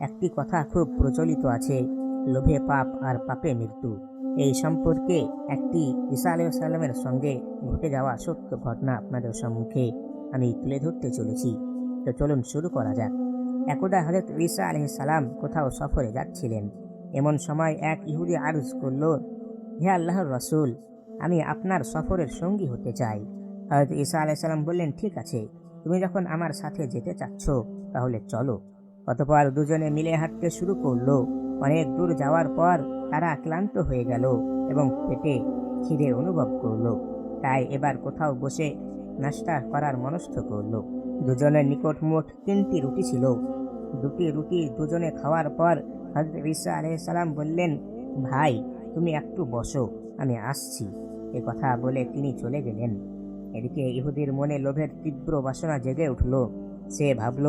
একটি কথা খুব প্রচলিত আছে, লোভে পাপ আর পাপে মৃত্যু। এই সম্পর্কে একটি ঈসা আলাইহিস সালামের সঙ্গে ঘটে যাওয়া সত্য ঘটনা আপনাদের সম্মুখে আমি তুলে ধরতে চলেছি। তো চলুন শুরু করা যাক। একদা হজরত ঈসা আলাইহিস সালাম কোথাও সফরে যাচ্ছিলেন। এমন সময় এক ইহুদি আরজ করল, হে আল্লাহর রসুল, আমি আপনার সফরের সঙ্গী হতে চাই। হয়তো ঈসা আলাইসাল্লাম বললেন, ঠিক আছে, তুমি যখন আমার সাথে যেতে চাচ্ছ, তাহলে চলো। অতপর দুজনে মিলে হাঁটতে শুরু করল। অনেক দূর যাওয়ার পর তারা ক্লান্ত হয়ে গেল এবং পেটে খিদে অনুভব করল। তাই এবার কোথাও বসে নাস্তা করার মনস্থ করল। দুজনের নিকট মোট তিনটি রুটি ছিল। দুটি রুটি দুজনে খাওয়ার পর হজরত ঈসা সালাম বললেন, ভাই, তুমি একটু বসো, আমি আসছি। এ কথা বলে তিনি চলে গেলেন। এদিকে ইহুদির মনে লোভের তীব্র বাসনা জেগে উঠল। সে ভাবল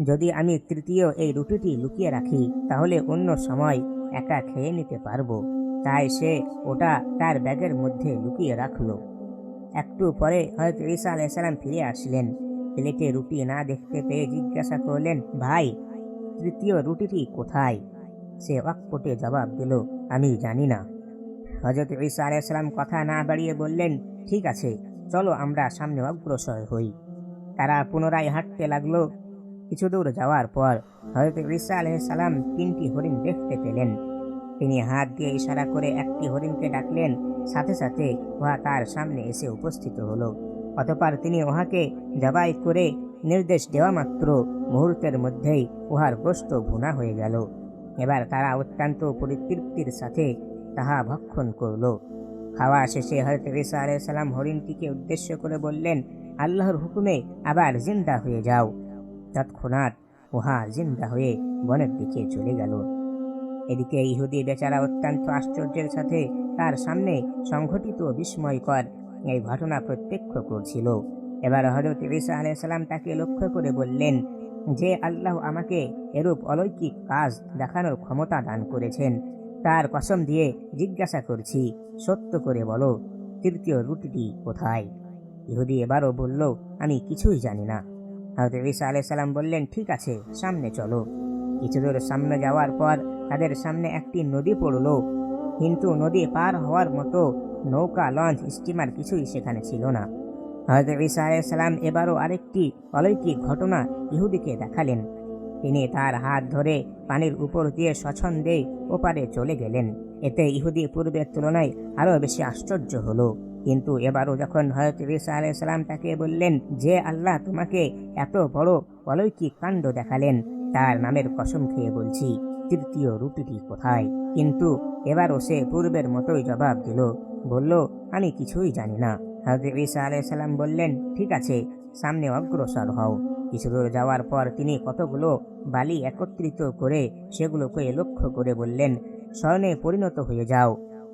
যদি আমি তৃতীয় এই রুটিটি লুকিয়ে রাখি, তাহলে অন্য সময় একা খেয়ে নিতে পারব। তাই সে ওটা তার ব্যাগের মধ্যে লুকিয়ে রাখল। একটু পরে হয়তো ঈসা আলাইসাল্লাম ফিরে আসলেন। প্লেটে রুটি না দেখতে পেয়ে জিজ্ঞাসা করলেন, ভাই, তৃতীয় রুটিটি কোথায়? সে অকপটে জবাব দিল, আমি জানি না। হজরত ঈসা আলাইসাল্লাম কথা না বাড়িয়ে বললেন, ঠিক আছে, চলো আমরা সামনে অগ্রসর হই। তারা পুনরায় হাঁটতে লাগল। কিছু দূর যাওয়ার পর হজরত ঈসা আলাইসাল্লাম তিনটি হরিণ দেখতে পেলেন। তিনি হাত দিয়ে ইশারা করে একটি হরিণকে ডাকলেন, সাথে সাথে উহা তার সামনে এসে উপস্থিত হলো। অতপর তিনি উহাকে জবাই করে নির্দেশ দেওয়া মাত্র মুহূর্তের মধ্যেই উহার গোস্ত ভুনা হয়ে গেল। এবার তারা অত্যন্ত পরিতৃপ্তির সাথে তাহা ভক্ষণ করল। খাওয়া শেষে হয়তো ঈসা আলাইসাল্লাম হরিণটিকে উদ্দেশ্য করে বললেন, আল্লাহর হুকুমে আবার জিন্দা হয়ে যাও। তৎক্ষণাৎ উহা জিন্দা হয়ে বনের দিকে চলে গেল। এদিকে ইহুদি বেচারা অত্যন্ত আশ্চর্যের সাথে তার সামনে সংঘটিত বিস্ময়কর এই ঘটনা প্রত্যক্ষ করছিল। এবার হজরত ঈসা আলাইসাল্লাম তাকে লক্ষ্য করে বললেন, যে আল্লাহ আমাকে এরূপ অলৌকিক কাজ দেখানোর ক্ষমতা দান করেছেন, তার কসম দিয়ে জিজ্ঞাসা করছি, সত্য করে বলো, তৃতীয় রুটিটি কোথায়? ইহুদি এবারও বলল, আমি কিছুই জানি না। হয়তো ঈসা আলাইসাল্লাম বললেন, ঠিক আছে, সামনে চলো। কিছু দূর সামনে যাওয়ার পর তাদের সামনে একটি নদী পড়ল। কিন্তু নদী পার হওয়ার মতো নৌকা, লঞ্চ, স্টিমার কিছুই সেখানে ছিল না। হয়তো ঈসা আলাইসাল্লাম এবারও আরেকটি অলৌকিক ঘটনা ইহুদিকে দেখালেন। তিনি তার হাত ধরে পানির উপর দিয়ে স্বচ্ছন্দে ওপারে চলে গেলেন। এতে ইহুদি পূর্বের তুলনায় আরও বেশি আশ্চর্য হলো। কিন্তু এবারও যখন হয়ত ঈসা আলাইসাল্লাম তাকে বললেন, যে আল্লাহ তোমাকে এত বড় অলৌকিক কাণ্ড দেখালেন, তার নামের কসম খেয়ে বলছি, তৃতীয় রুটিটি কোথায়? কিন্তু এবারও সে পূর্বের মতোই জবাব দিল, বলল, আমি কিছুই জানি না। হজরত ঈসা আলাইসাল্লাম বললেন, ঠিক আছে, সামনে অগ্রসর হও। কিছু দূর যাওয়ার পর তিনি কতগুলো বালি একত্রিত করে সেগুলোকে লক্ষ্য করে বললেন, স্বর্ণে পরিণত হয়ে যাও।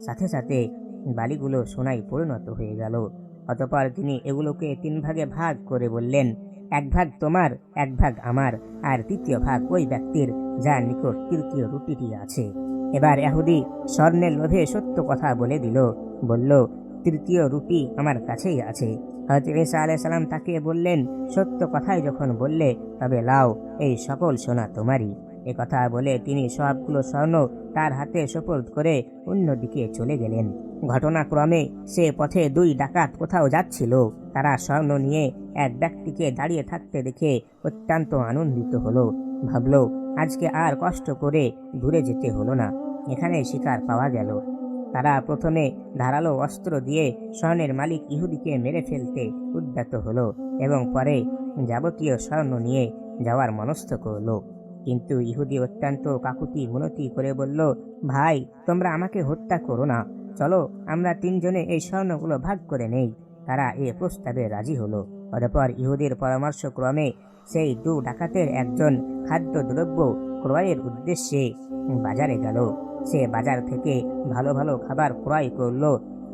সাথে সাথে বালিগুলো সোনায় পরিণত হয়ে গেল। অতপর তিনি এগুলোকে তিন ভাগে ভাগ করে বললেন, এক ভাগ তোমার, এক ভাগ আমার, আর তৃতীয় ভাগ ওই ব্যক্তির, যার নিকট তৃতীয় রুটিটি আছে। এবার এহুদি স্বর্ণের লোভে সত্য কথা বলে দিল, বলল, তৃতীয় রুটি আমার কাছেই আছে। হয়তো ঈসা আলাই সালাম তাকে বললেন, সত্য কথাই যখন বললে, তবে লাও, এই সকল সোনা তোমারই। এ কথা বলে তিনি সবগুলো স্বর্ণ তার হাতে সোপর্দ করে অন্যদিকে চলে গেলেন। ঘটনাক্রমে সে পথে দুই ডাকাত কোথাও যাচ্ছিল। তারা স্বর্ণ নিয়ে এক ব্যক্তিকে দাঁড়িয়ে থাকতে দেখে অত্যন্ত আনন্দিত হলো। ভাবলো, আজকে আর কষ্ট করে দূরে যেতে হলো না। এখানে শিকার পাওয়া গেল। তারা প্রথমে ধারালো অস্ত্র দিয়ে স্বর্ণের মালিক ইহুদিকে মেরে ফেলতে উদ্যত হলো এবং পরে যাবতীয় স্বর্ণ নিয়ে যাওয়ার মনস্থ করল। কিন্তু ইহুদি অত্যন্ত কাকুতি মুনতি করে বলল, ভাই, তোমরা আমাকে হত্যা করো না। চলো, আমরা তিনজনে এই স্বর্ণগুলো ভাগ করে নেই। তারা এ প্রস্তাবে রাজি হলো। অতপর ইহুদির পরামর্শক্রমে সেই দু ডাকাতের একজন খাদ্যদ্রব্য ক্রয়ের উদ্দেশ্যে বাজারে গেল। সে বাজার থেকে ভালো ভালো খাবার ক্রয় করল,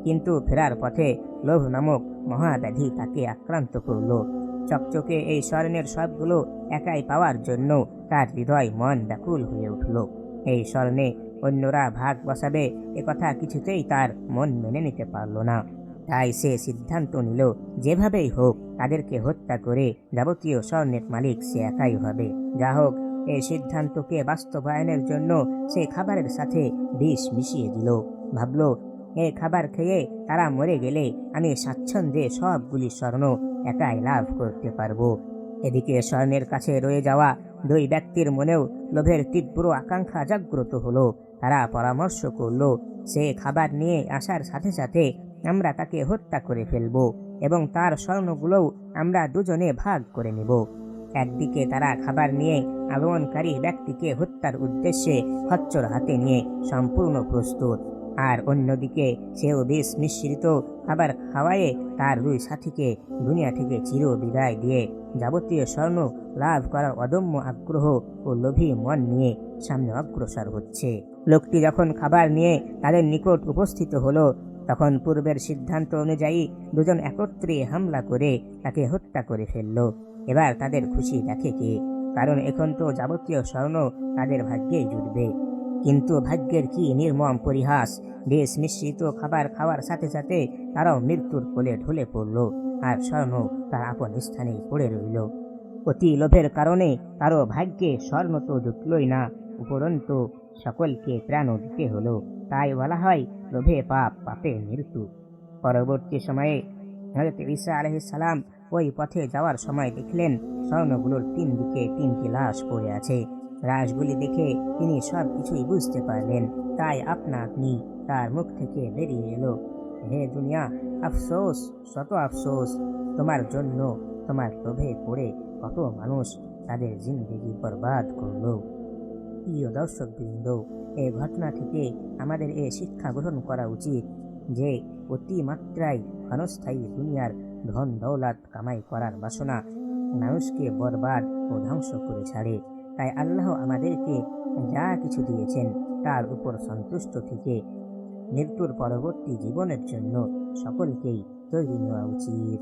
কিন্তু ফেরার পথে লোভ নামক মহাব্যাধি তাকে আক্রান্ত করল। চকচকে এই স্বর্ণের সবগুলো একাই পাওয়ার জন্য তার হৃদয় মন ব্যাকুল হয়ে উঠল। এই স্বর্ণে অন্যরা ভাগ বসাবে কথা কিছুতেই তার মন মেনে নিতে পারল না। তাই সে সিদ্ধান্ত নিল, যেভাবেই হোক তাদেরকে হত্যা করে যাবতীয় স্বর্ণের মালিক সে একাই হবে। যা হোক এই সিদ্ধান্তকে বাস্তবায়নের জন্য সে খাবারের সাথে বিষ মিশিয়ে দিল। ভাবলো এই খাবার খেয়ে তারা মরে গেলে আমি স্বাচ্ছন্দ্যে সবগুলি স্বর্ণ একাই লাভ করতে পারব। এদিকে স্বর্ণের কাছে রয়ে যাওয়া দুই ব্যক্তির মনেও লোভের তীব্র আকাঙ্ক্ষা জাগ্রত হলো। তারা পরামর্শ করল, সে খাবার নিয়ে আসার সাথে সাথে আমরা তাকে হত্যা করে ফেলব এবং তার স্বর্ণগুলোও আমরা দুজনে ভাগ করে নেব। একদিকে তারা খাবার নিয়ে আগমনকারী ব্যক্তিকে হত্যার উদ্দেশ্যে খচ্চর হাতে নিয়ে সম্পূর্ণ প্রস্তুত আর অন্যদিকে সেও বেশ মিশ্রিত খাবার খাওয়ায়ে তার দুই সাথীকে দুনিয়া থেকে চির বিদায় দিয়ে যাবতীয় স্বর্ণ লাভ করার অদম্য আগ্রহ ও লোভী মন নিয়ে সামনে অগ্রসর হচ্ছে। লোকটি যখন খাবার নিয়ে তাদের নিকট উপস্থিত হলো, তখন পূর্বের সিদ্ধান্ত অনুযায়ী দুজন একত্রে হামলা করে তাকে হত্যা করে ফেলল। এবার তাদের খুশি দেখে কে? কারণ এখন তো যাবতীয় স্বর্ণ তাদের ভাগ্যেই জুটবে। কিন্তু ভাগ্যের কি নির্মম পরিহাস? বেশ মিশ্রিত খাবার খাওয়ার সাথে সাথে তারাও মৃত্যুর কোলে ঢলে পড়ল আর স্বর্ণ তার আপন স্থানেই পড়ে রইল। অতি লোভের কারণে তারও ভাগ্যে স্বর্ণ তো জুটলই না, উপরন্তু সকলকে প্রাণও দিতে হলো। তাই বলা হয়, লোভে পাপ, পাপে মৃত্যু। পরবর্তী সময়ে হজরত ঈসা আলহিসাল্লাম ওই পথে যাওয়ার সময় দেখলেন, স্বর্ণগুলোর তিন দিকে তিনটি লাশ পড়ে আছে। লাশগুলি দেখে তিনি সব কিছুই বুঝতে পারলেন। তাই আপনা আপনি তার মুখ থেকে বেরিয়ে এলো। হে দুনিয়া, আফসোস, শত আফসোস। তোমার জন্য, তোমার লোভে পড়ে কত মানুষ তাদের জিন্দগি বরবাদ করল। প্রিয় দর্শক বৃন্দ এই ঘটনা থেকে আমাদের এ শিক্ষা গ্রহণ করা উচিত যে, অতিমাত্রায় ক্ষণস্থায়ী দুনিয়ার ধন দৌলত কামাই করার বাসনা মানুষকে বরবাদ ও ধ্বংস করে ছাড়ে। তাই আল্লাহ আমাদেরকে যা কিছু দিয়েছেন তার উপর সন্তুষ্ট থেকে মৃত্যুর পরবর্তী জীবনের জন্য সকলকেই তৈরি নেওয়া উচিত।